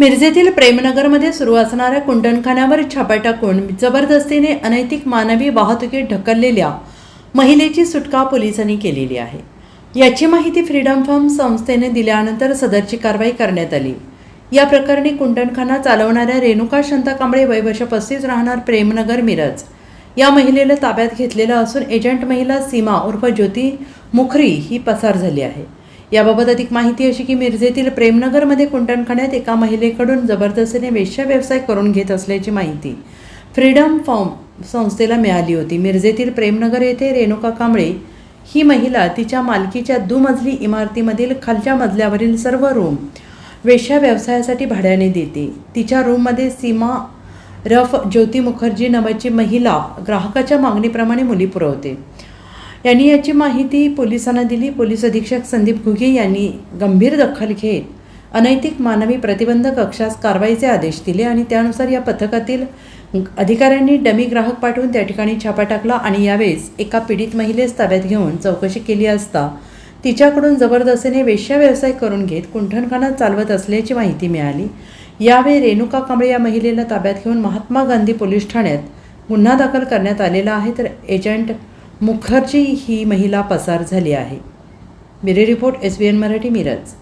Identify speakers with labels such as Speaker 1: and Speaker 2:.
Speaker 1: मिरजेतील प्रेमनगरमध्ये सुरू असणाऱ्या कुंडणखान्यावर छापा टाकून जबरदस्तीने अनैतिक मानवी वाहतुकीत ढकललेल्या महिलेची सुटका पोलिसांनी केलेली आहे. याची माहिती फ्रीडम फर्म संस्थेने दिल्यानंतर सदरची कारवाई करण्यात आली. या प्रकरणी कुंडणखाना चालवणाऱ्या रेणुका शांता कांबळे वयवर्ष पस्तीस राहणार प्रेमनगर मिरज. या महिलेला ताब्यात घेतलेलं असून एजंट महिला सीमा उर्फ ज्योती मुखरी ही पसार झाली आहे. याबाबत अधिक माहिती अशी की मिरजेतील प्रेमनगरमध्ये कुंटणखण्यात एका महिलेकडून जबरदस्तीने वेश्या व्यवसाय करून घेत असल्याची माहिती. फ्रीडम फॉर्म संस्थेला मिळाली होती. मिरजेतील प्रेमनगर येथे रेणुका कांबळे ही महिला तिच्या मालकीच्या दुमजली इमारतीमधील खालच्या मजल्यावरील सर्व रूम वेश्या व्यवसायासाठी भाड्याने देते. तिच्या रूममध्ये सीमा रफ ज्योती मुखर्जी नावाची महिला ग्राहकाच्या मागणीप्रमाणे मुली पुरवते यांनी याची माहिती पोलिसांना दिली. पोलीस अधीक्षक संदीप घुगे यांनी गंभीर दखल घेत अनैतिक मानवी प्रतिबंध कक्षास कारवाईचे आदेश दिले आणि त्यानुसार या पथकातील अधिकाऱ्यांनी डमी ग्राहक पाठवून त्या ठिकाणी छापा टाकला आणि यावेळेस एका पीडित महिलेस ताब्यात घेऊन चौकशी केली असता तिच्याकडून जबरदस्तीने वेश्या व्यवसाय करून घेत कुंठणखाना चालवत असल्याची माहिती मिळाली. यावेळी रेणुका कांबळे या महिलेला ताब्यात घेऊन महात्मा गांधी पोलीस ठाण्यात गुन्हा दाखल करण्यात आलेला आहे. तर एजंट मुखर्जी ही महिला पसार झाली आहे. मिरे report S B N Marathi Miraj.